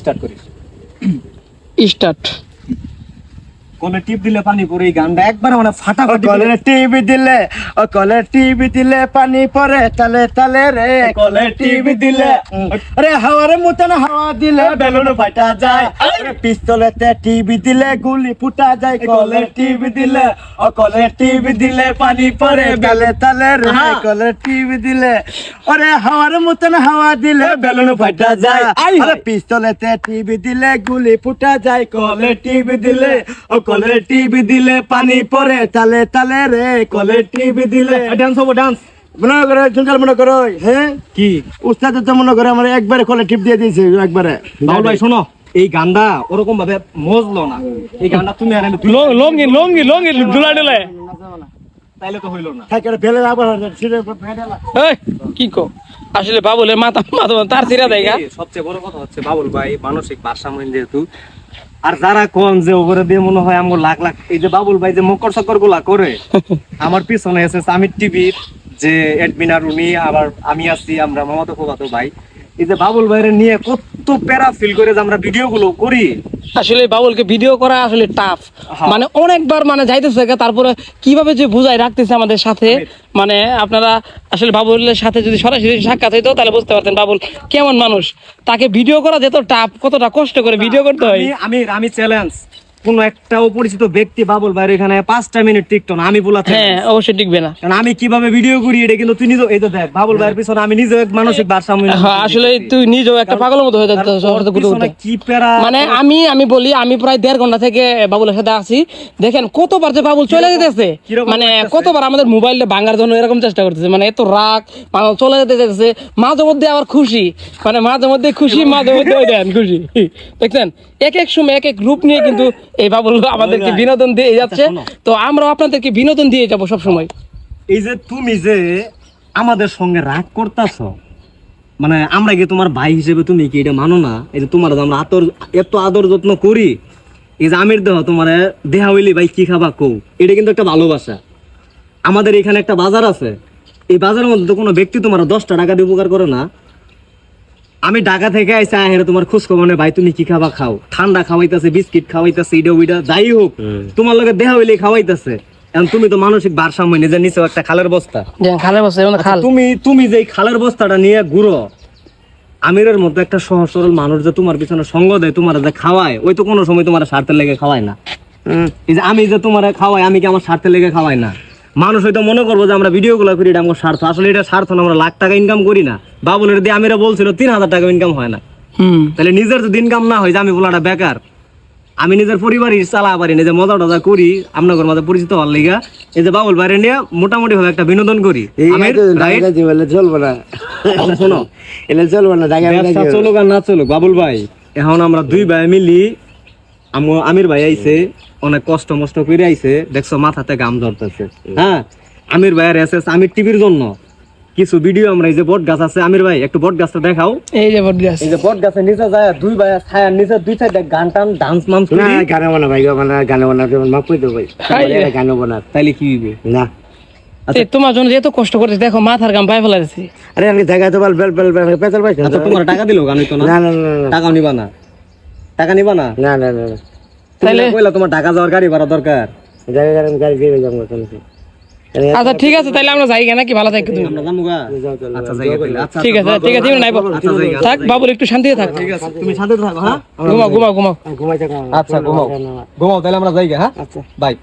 Start করিস। Start কোনে টিপ দিলে পানি পড়ে এই গানটা একবার মানে ফাটাফাটি কলে টিভি দিলে ও কলে টিভি দিলে পানি পরে তালে তালে রে। কলে টিভি দিলে আরে হাওয়ার মতন হাওয়া দিলে বেলুন ফাটা যায়। আরে পিস্তলেতে টিভি দিলে গুলি ফুটা যায়। কলে টিভি দিলে ও কলে টিভি দিলে পানি পরে বেলে তালে রে হ্যাঁ। কলে টিভি দিলে। আরে হাওয়ার মতন হাওয়া দিলে বেলুন ফাটা যায়। আরে। পিস্তলেতে টিভি দিলে গুলি ফুটা যায়। কলে টিভি দিলে ও কলে টিভি দিলে পানি পরে তালে তালে রে কলে টিভি দিলে। ডান্স হব ডান্স মনে করো চুনকাল মনে করো হ্যাঁ কি? উস্তাদ তো মনে করে আমার একবারে কলে টিপ দিয়ে দিয়েছে একবারে। বাবুল ভাই শোনো এই গান্ডা ওরকম ভাবে মজলো না। এই গান্ডা তুমি আর লঙ্গি লঙ্গি লঙ্গি ডুলা ডুলা তাইলে তো হইল না। থাকে ফেলে আবার ছিঁড়ে ফেলে এই কি কো? আসলে বাবুলের মাথা মাথা তার সিরা দেয়গা সবচেয়ে বড় কথা হচ্ছে বাবুল ভাই মানসিক ভারসাম্য যেহেতু আর যারা কোন যে ওপরে দিয়ে মনে হয় আমার লাখ লাখ এই যে বাবুল ভাই যে মকর চক্করগুলা করে আমার পিছনে এসে আমির টিভির যে এডমিনার উনি আবার আমি আছি আমরা মামাতো ভাই এই যে বাবুল ভাইরে নিয়ে কত প্যারা ফিল করে যে আমরা করি। আসলে বাবুলকে ভিডিও করা আসলে টাফ। মানে অনেকবার মানে যাইতেছে তারপরে কীভাবে যে বুঝাই রাখতেছে আমাদের সাথে মানে আপনারা আসলে বাবুলের সাথে যদি সরাসরি সাক্ষাৎ হইতো তাহলে বুঝতে পারতেন বাবুল কেমন মানুষ। তাকে ভিডিও করা যেত টাফ কতটা কষ্ট করে ভিডিও করতে হয়। আমি আমি চ্যালেঞ্জ কোন একটা অপরিচিত ব্যক্তি বাবুল ভাইয়ের এখানে পাঁচটা মিনিট টিকতো না আমি বলা হ্যাঁ অবশ্যই টিকবে না। কারণ আমি কীভাবে ভিডিও করি এটা কিন্তু তুই নিজে এই তো দেখ বাবুল ভাইয়ের পিছনে আমি নিজে এক মানসিক ভারসাম্য হ্যাঁ, আসলে তুই নিজেও একটা পাগলের মতো হয়ে যাচ্ছে। কি প্যারা মানে আমি আমি বলি আমি প্রায় দেড় ঘণ্টা থেকে বাবুলের সাথে আছি। দেখেন কতবার যে বাবুল চলে যেতেছে মানে কতবার আমাদের মোবাইলটা ভাঙার জন্য এরকম চেষ্টা করতেছে মানে এত রাগ মানে চলে যেতে যেতেছে মাঝে মধ্যে আবার খুশি মানে মাঝে মধ্যে খুশি মাঝে মধ্যে খুশি। দেখছেন? এক এক সময় এক এক গ্রুপ নিয়ে কিন্তু এই বাবুল আমাদেরকে বিনোদন দিয়ে যাচ্ছে। তো আমরাও আপনাদেরকে বিনোদন দিয়ে যাব সব সময় এই যে তুমি যে আমাদের সঙ্গে রাগ করতেছ মানে আমরা কি তোমার ভাই হিসেবে তুমি কি এটা মানো না? এই যে তোমার আমরা আতর এত আদর যত্ন করি এই যে আমির দেহ তোমার দেহা হইলি ভাই কি খাবা কৌ এটা কিন্তু একটা ভালোবাসা। আমাদের এখানে একটা বাজার আছে। এই বাজারের মধ্যে তো কোনো ব্যক্তি তোমার দশটা টাকা দিয়ে উপকার করে না। আমি ঢাকা থেকে আইসা হেরে তোমার খোঁজ খবর নেই, ভাই তুমি কি খাবা খাও? ঠান্ডা খাওয়াইতেছে বিস্কিট খাওয়াইতেছে ইডা উইডা যাই হোক তোমার লগে দেহা হইলে খাওয়াইতেছে। এখন তুমি তো মানসিক ভারসাম্য নিজের একটা খালের বস্তা। যে খালে বসে এবং খাল। তুমি তুমি যে খালের বস্তাটা নিয়ে ঘুরো আমিরের মতো একটা সহজ সরল মানুষ যে তোমার পিছনে সঙ্গ দেয় তোমার যে খাওয়ায় ওই তো কোনো সময় তোমার স্বার্থের লেগে খাওয়ায় না। এই যে আমি যে তোমার খাওয়াই আমি কি আমার স্বার্থের লেগে খাওয়াই না? মানুষ হয়তো মনে করব যে আমরা ভিডিও গুলো করি এটা আমার স্বার্থ। আসলে এটা স্বার্থ না আমরা লাখ টাকা ইনকাম করি না। বাবুলের দিয়ে আমিরা বলছিল তিন হাজার টাকা ইনকাম হয় না। তাহলে নিজের যদি ইনকাম না হয় যে আমি বলাটা বেকার আমি নিজের পরিবারই চালা পারি না যে মজা টজা করি আপনাদের মাঝে পরিচিত হওয়ার লিগা এই যে বাবুল বাইরে নিয়ে মোটামুটি ভাবে একটা বিনোদন করি। চলবে না। শোনো এলে চলবে না চলুক আর না চলুক বাবুল ভাই এখন আমরা দুই ভাই মিলি আমু- আমির ভাই আইছে অনেক কষ্ট মষ্ট করে আইছে দেখছ মাথাতে গাম ধরতেছে হ্যাঁ আমির ভাইয়ের এসেস আমির টিভির জন্য। কিছু ভিডিও আমরা এই যে বট গাছ আছে। আমির ভাই একটু বট গাছটা দেখাও। এই যে বট গাছ। এই যে বট গাছের নিচে যায় দুই ভাই ছায়ার নিচে দুই সাইডে গান টান ডান্স মান্স না গানে বানা ভাই বানা গানে বানা মাফ করে দেবো ভাই। গানে বানা। তাইলে কি হইবে? না। তোমার জন্য এত কষ্ট করতে দেখো মাথার গাম পাই ফেলাইছি আরে আমি জায়গা তো বল বেল বেল বেল পেছাল পাইছ আচ্ছা তোমার টাকা দিলো গান হইতো না? না না টাকাও নিবা না। টাকা নিবা না? না না না তাইলে কইলা তোমার টাকা যাওয়ার গাড়ি ভাড়া দরকার। জায়গা গাড়ি গাড়ি দিয়ে যাব চলছে আচ্ছা ঠিক আছে তাহলে আমরা যাই নাকি ভালো থাকি তুমি? আচ্ছা আচ্ছা ঠিক আছে ঠিক আছে তুমি নাই আচ্ছা থাক বাবুল একটু শান্তিতে থাক। ঠিক আছে তুমি শান্তিতে থাকো হ্যাঁ? ঘুমাও ঘুমাও ঘুমাও। ঘুমাই থাকো। আচ্ছা ঘুমাও। ঘুমাও তাহলে আমরা যাই হ্যাঁ? আচ্ছা। বাই